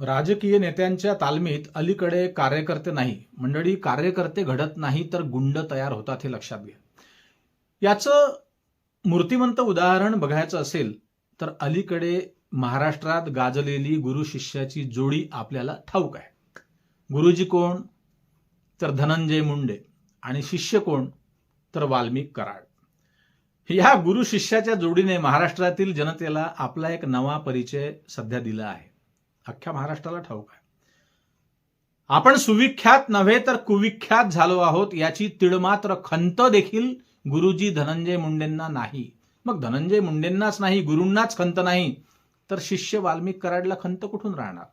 राजकीय नेत्यांच्या तालमीत अलीकडे कार्यकर्ते नाही. मंडळी कार्यकर्ते घडत नाही तर गुंड तयार होतात हे लक्षात घ्या. याचं मूर्तिमंत उदाहरण बघायचं असेल तर अलीकडे महाराष्ट्रात गाजलेली गुरु शिष्याची जोडी आपल्याला ठाऊक आहे. गुरुजी कोण? तर धनंजय मुंडे. आणि शिष्य कोण? तर वाल्मिक कराड. ह्या गुरु शिष्याच्या जोडीने महाराष्ट्रातील जनतेला आपला एक नवा परिचय सध्या दिला आहे. अख्ख्या महाराष्ट्राला ठाऊक आहे. आपण सुविख्यात नव्हे तर कुविख्यात झालो आहोत याची तिळमात्र खंत देखील गुरुजी धनंजय मुंडेंना नाही. मग धनंजय मुंडेंनाच नाही गुरूंनाच खंत नाही तर शिष्य वाल्मिक कराडला खंत कुठून राहणार?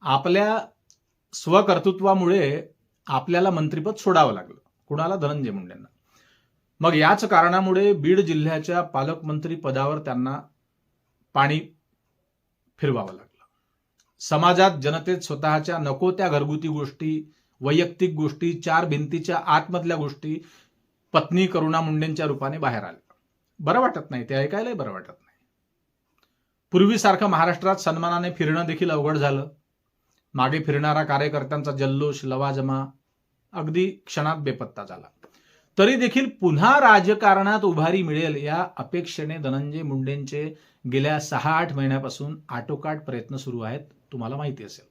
आपल्या स्वकर्तृत्वामुळे आपल्याला मंत्रिपद सोडावं लागलं. कुणाला? धनंजय मुंडेंना. मग याच कारणामुळे बीड जिल्ह्याच्या पालकमंत्री पदावर त्यांना पाणी फिरवावं लागलं. समाजात जनतेत स्वतःच्या नको त्या घरगुती गोष्टी वैयक्तिक गोष्टी चार भिंतीच्या आतमधल्या गोष्टी पत्नी करुणा मुंडेंच्या रूपाने बाहेर आल्या. बरं वाटत नाही ते ऐकायलाही बरं वाटत नाही. पूर्वीसारखं महाराष्ट्रात सन्मानाने फिरणं देखील अवघड झालं. मागे फिरणारा कार्यकर्त्यांचा जल्लोष लवाजमा अगदी क्षणात बेपत्ता झाला. तरी देखील पुन्हा राजकारणात उभारी मिळेल या अपेक्षेने धनंजय मुंडेंचे गेल्या सहा आठ महिन्यापासून आटोकाट प्रयत्न सुरू आहेत तुम्हाला माहिती असेल.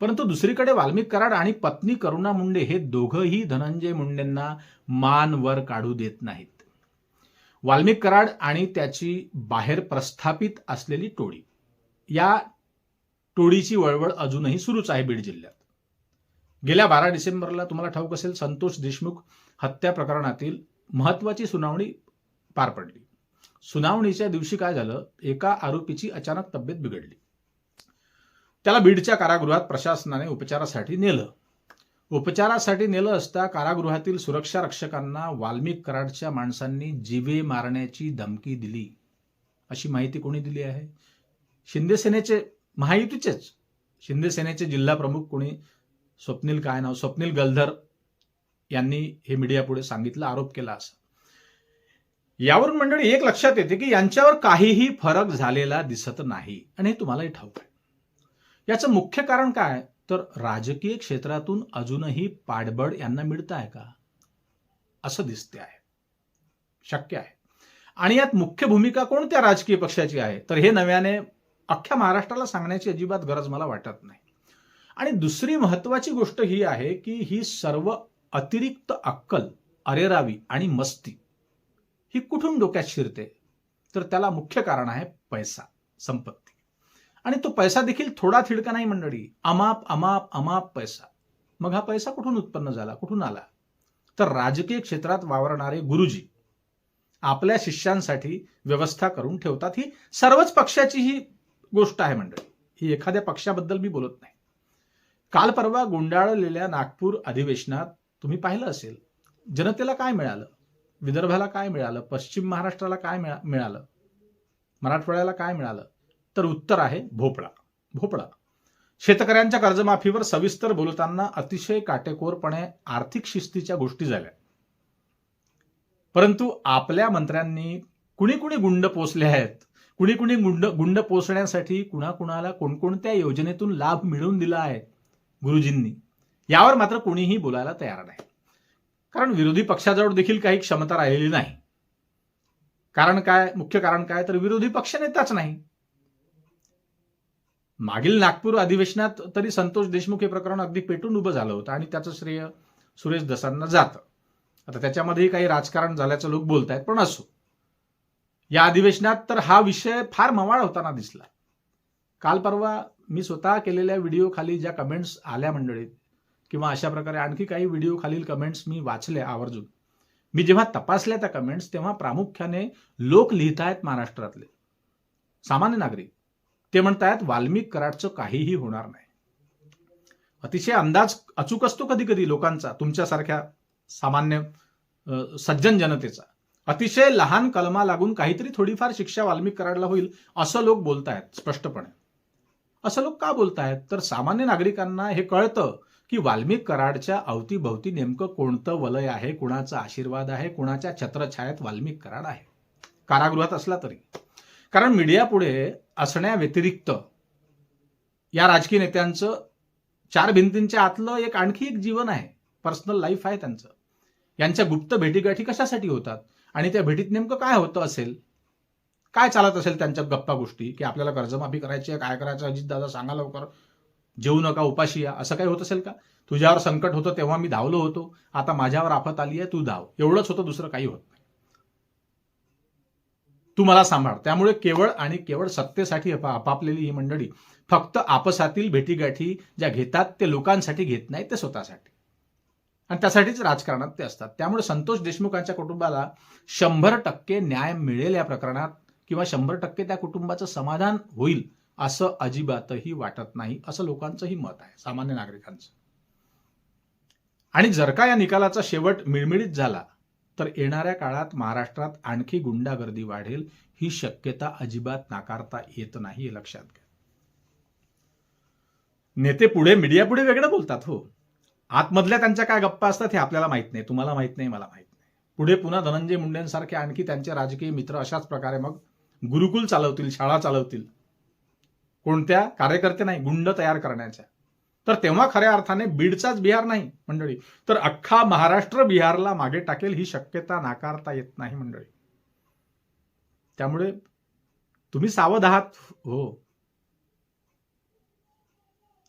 परंतु दुसरीकडे वाल्मिक कराड आणि पत्नी करुणा मुंडे हे दोघंही धनंजय मुंडेंना मान वर काढू देत नाहीत. वाल्मिक कराड आणि त्याची बाहेर प्रस्थापित असलेली टोळी. या टोळीची वळवळ अजूनही सुरूच आहे बीड जिल्ह्यात. गेल्या बारा डिसेंबरला तुम्हाला ठाऊक असेल संतोष देशमुख हत्या प्रकरणातील महत्वाची सुनावणी पार पडली. सुनावणीच्या दिवशी काय झालं? एका आरोपीची अचानक तब्येत बिघडली. त्याला बीडच्या कारागृहात प्रशासनाने उपचारासाठी नेलं. उपचारासाठी नेलं असता कारागृहातील सुरक्षा रक्षकांना वाल्मिक कराडच्या माणसांनी जीवे मारण्याची धमकी दिली. अशी माहिती कोणी दिली आहे? शिंदेसेनेचे महायुतीचेच शिंदेसेनेचे जिल्हा प्रमुख कोणी? स्वप्नील काय नाव? स्वप्नील गलधर यांनी हे मीडियापुढे सांगितलं आरोप केला असा. यावरून मंडळी एक लक्षात येते की यांच्यावर काहीही फरक झालेला दिसत नाही. आणि हे तुम्हालाही ठाऊक आहे. याचं मुख्य कारण काय? तर राजकीय क्षेत्रातून अजूनही पाठबळ यांना मिळत आहे का? असं दिसते आहे. शक्य आहे. आणि यात मुख्य भूमिका कोणत्या राजकीय पक्षाची आहे? तर हे नव्याने अख्ख्या महाराष्ट्राला सांगण्याची अजिबात गरज मला वाटत नाही. आणि दुसरी महत्वाची गोष्ट ही आहे की ही सर्व अतिरिक्त अक्कल अरेरावी आणि मस्ती ही कुठून डोक्यात शिरते? तर त्याला मुख्य कारण आहे पैसा संपत्ती. आणि तो पैसा देखील थोडा थिडका नाही मंडळी. अमाप अमाप अमाप पैसा. मग हा पैसा कुठून उत्पन्न झाला? कुठून आला? तर राजकीय क्षेत्रात वावरणारे गुरुजी आपल्या शिष्यांसाठी व्यवस्था करून ठेवतात. ही सर्वच पक्षाची ही गोष्ट आहे मंडळी. ही एखाद्या पक्षाबद्दल मी बोलत नाही. काल परवा गुंडाळलेल्या नागपूर अधिवेशनात तुम्ही पाहिलं असेल जनतेला काय मिळालं? विदर्भाला काय मिळालं? पश्चिम महाराष्ट्राला काय मिळा- मिळालं? मराठवाड्याला काय मिळालं? तर उत्तर आहे भोपळा. भोपळा. शेतकऱ्यांच्या कर्जमाफीवर सविस्तर बोलताना अतिशय काटेकोरपणे आर्थिक शिस्तीच्या गोष्टी झाल्या. परंतु आपल्या मंत्र्यांनी कुणी कुणी गुंड पोचले आहेत? कुणी कुणी गुंड गुंड पोचण्यासाठी कुणाकुणाला कोणकोणत्या योजनेतून लाभ मिळवून दिला आहे? गुरुजींनी. यावर मात्र कोणीही बोलायला तयार नाही. कारण विरोधी पक्षाजवळ देखील काही क्षमता राहिलेली नाही. कारण काय? मुख्य कारण काय? तर विरोधी पक्ष नेताच नाही. मागील नागपूर अधिवेशनात तरी संतोष देशमुख हे प्रकरण अगदी पेटून उभं झालं होतं आणि त्याचं श्रेय सुरेश दसांना जातं. आता त्याच्यामध्येही काही राजकारण झाल्याचं लोक बोलत आहेत पण असो. या अधिवेशनात तर हा विषय फार मवाळ होताना दिसला. काल परवा मी स्वतः केलेल्या व्हिडिओ खाली ज्या कमेंट्स आल्या मंडळीत किंवा अशा प्रकारे आणखी काही व्हिडिओ खालील कमेंट्स मी वाचले आवर्जून. मी जेव्हा तपासल्या त्या कमेंट्स तेव्हा प्रामुख्याने लोक लिहित आहेत महाराष्ट्रातले. सामान्य नागरिक. ते म्हणतायत वाल्मिक कराडचं काहीही होणार नाही. अतिशय अंदाज अचूक असतो कधी कधी लोकांचा तुमच्यासारख्या सामान्य सज्जन जनतेचा. अतिशय लहान कलमा लागून काहीतरी थोडीफार शिक्षा वाल्मिक कराडला होईल असं लोक बोलतायत स्पष्टपणे. असं लोक का बोलतायत? तर सामान्य नागरिकांना हे कळतं की वाल्मिक कराडच्या अवतीभवती नेमकं कोणतं वलय आहे कुणाचा आशीर्वाद आहे कुणाच्या छत्रछायात वाल्मिक कराड आहे? कारागृहात असला तरी. कारण मीडिया पुढे असण्या व्यतिरिक्त या राजकीय नेत्यांचं चार भिंतींच्या आतलं एक आणखी एक जीवन आहे पर्सनल लाईफ आहे त्यांचं. यांच्या गुप्त भेटीगाठी कशासाठी होतात आणि त्या भेटीत नेमकं काय होतं असेल? काय चालत असेल त्यांच्या गप्पा गोष्टी? की आपल्याला कर्जमाफी करायची आहे काय करायचं अजित दादा सांगा लवकर. जेवू नका उपाशी या. असं काही होत असेल का? तुझ्यावर संकट होतं तेव्हा मी धावलो होतो. आता माझ्यावर आफत आली आहे तू धाव. एवढंच होतं दुसरं काही होत नाही. तू मला सांभाळ. त्यामुळे केवळ आणि केवळ सत्तेसाठी आपापलेली ही मंडळी फक्त आपसातील भेटीगाठी ज्या घेतात ते लोकांसाठी घेत नाहीत ते स्वतःसाठी. आणि त्यासाठीच राजकारणात ते असतात. त्यामुळे संतोष देशमुखांच्या कुटुंबाला शंभर टक्के न्याय मिळेल या प्रकरणात किंवा शंभर टक्के त्या कुटुंबाचं समाधान होईल. असं अजिबातही वाटत नाही असं लोकांचंही मत आहे सामान्य नागरिकांचं. आणि जर का या निकालाचा शेवट मिळमिळीत झाला तर येणाऱ्या काळात महाराष्ट्रात आणखी गुंडागर्दी वाढेल ही शक्यता अजिबात नाकारता येत नाही हे लक्षात घ्या. नेते पुढे मीडिया पुढे वेगळं बोलतात हो. आतमधल्या त्यांच्या काय गप्पा असतात हे आपल्याला माहीत नाही तुम्हाला माहीत नाही मला माहीत नाही. पुढे पुन्हा धनंजय मुंडेंसारखे आणखी त्यांचे राजकीय मित्र अशाच प्रकारे मग गुरुकुल चालवतील शाळा चालवतील. कोणत्या कार्यकर्ते नाही गुंड तयार करण्याच्या. तर तेव्हा खऱ्या अर्थाने बीडचाच बिहार नाही मंडळी. तर अख्खा महाराष्ट्र बिहारला मागे टाकेल ही शक्यता नाकारता येत नाही मंडळी. त्यामुळे तुम्ही सावध आहात. हो.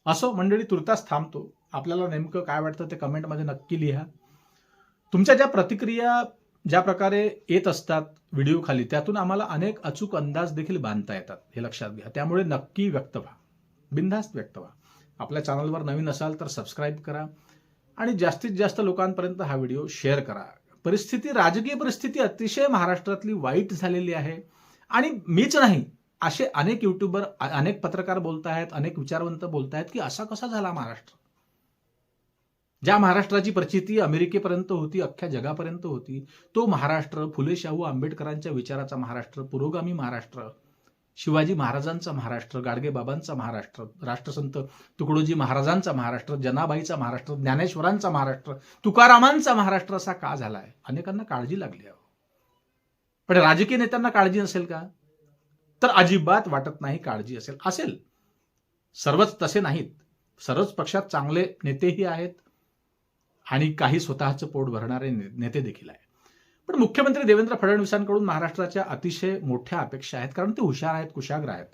असो मंडळी तुर्तास थांबतो. आपल्याला नेमकं काय वाटतं ते कमेंटमध्ये नक्की लिहा. तुमच्या ज्या प्रतिक्रिया ज्या प्रकारे येत असतात व्हिडिओ खाली त्यातून आम्हाला अनेक अचूक अंदाज देखील बांधता येतात हे लक्षात घ्या. त्यामुळे नक्की व्यक्त व्हा. बिनधास्त व्यक्त व्हा. आपल्या चॅनलवर नवीन असाल तर सबस्क्राईब करा आणि जास्तीत जास्त लोकांपर्यंत हा व्हिडिओ शेअर करा. परिस्थिती राजकीय परिस्थिती अतिशय महाराष्ट्रातली वाईट झालेली आहे आणि मीच नाही असे अनेक युट्यूबर अनेक पत्रकार बोलत आहेत अनेक विचारवंत बोलत आहेत की असा कसा झाला महाराष्ट्र? ज्या महाराष्ट्राची प्रचिती अमेरिकेपर्यंत होती अख्ख्या जगापर्यंत होती तो महाराष्ट्र फुले शाहू आंबेडकरांच्या विचाराचा महाराष्ट्र पुरोगामी महाराष्ट्र शिवाजी महाराजांचा महाराष्ट्र गाडगेबाबांचा महाराष्ट्र राष्ट्रसंत तुकडोजी महाराजांचा महाराष्ट्र जनाबाईचा महाराष्ट्र ज्ञानेश्वरांचा महाराष्ट्र तुकारामांचा महाराष्ट्र असा का झालाय? अनेकांना काळजी लागली आहे. पण राजकीय नेत्यांना काळजी नसेल का? तर अजिबात वाटत नाही काळजी असेल. असेल. सर्वच तसे नाहीत. सर्वच पक्षात चांगले नेतेही आहेत. आणि काही स्वतःचं पोट भरणारे ने- नेते देखील आहे पण मुख्यमंत्री देवेंद्र फडणवीसांकडून महाराष्ट्राच्या अतिशय मोठ्या अपेक्षा आहेत कारण ते हुशार आहेत कुशाग्र आहेत.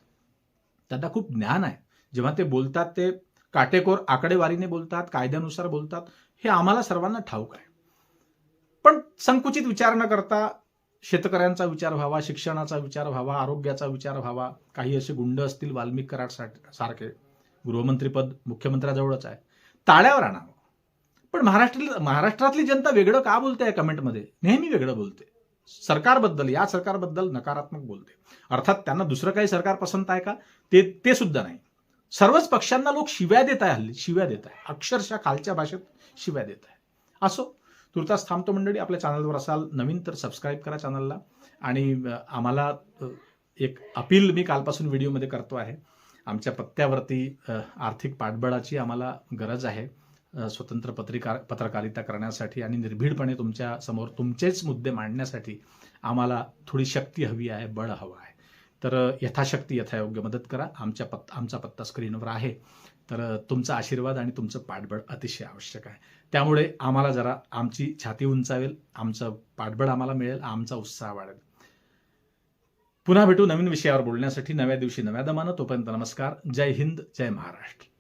त्यांना खूप ज्ञान आहे. जेव्हा ते बोलतात ते काटेकोर आकडेवारीने बोलतात कायद्यानुसार बोलतात हे आम्हाला सर्वांना ठाऊक आहे. पण संकुचित विचार न करता शेतकऱ्यांचा विचार व्हावा शिक्षणाचा विचार व्हावा आरोग्याचा विचार व्हावा काही असे गुंड असतील वाल्मिक कराड सारखे गृहमंत्रीपद मुख्यमंत्र्याजवळच आहे. ताळ्यावर आणावं. पण महाराष्ट्र महाराष्ट्रातली जनता वेगळं का बोलते कमेंटमध्ये? नेहमी वेगळं बोलते. सरकारबद्दल या सरकारबद्दल नकारात्मक बोलते. अर्थात त्यांना दुसरं काही सरकार पसंत आहे का? ते ते सुद्धा नाही. सर्वच पक्षांना लोक शिव्या देत आहे हल्ली शिव्या देत आहे. अक्षरशः खालच्या भाषेत शिव्या देत आहे. असो तुर्तास थांबतो मंडळी. आपल्या चॅनलवर असाल नवीन तर सबस्क्राईब करा चॅनलला. आणि आम्हाला एक अपील मी कालपासून व्हिडिओमध्ये करतो आहे. आमच्या पत्त्यावरती आर्थिक पाठबळाची आम्हाला गरज आहे. स्वतंत्र पत्रिका पत्रकारिता करण्यासाठी आणि निर्भीडपणे तुमच्यासमोर तुमचेच मुद्दे मांडण्यासाठी आम्हाला थोडी शक्ती हवी आहे बळ हवं आहे. तर यथाशक्ती यथायोग्य मदत करा. आमच्या पत् आमचा पत्ता स्क्रीनवर आहे. तर तुमचा आशीर्वाद आणि तुमचं पाठबळ अतिशय आवश्यक आहे. त्यामुळे आम्हाला जरा आमची छाती उंचावेल आमचं पाठबळ आम्हाला मिळेल आमचा उत्साह वाढेल. पुन्हा भेटू नवीन विषयावर बोलण्यासाठी. नव्या दिवशी नव्या दमानं. तोपर्यंत नमस्कार. जय हिंद जय महाराष्ट्र.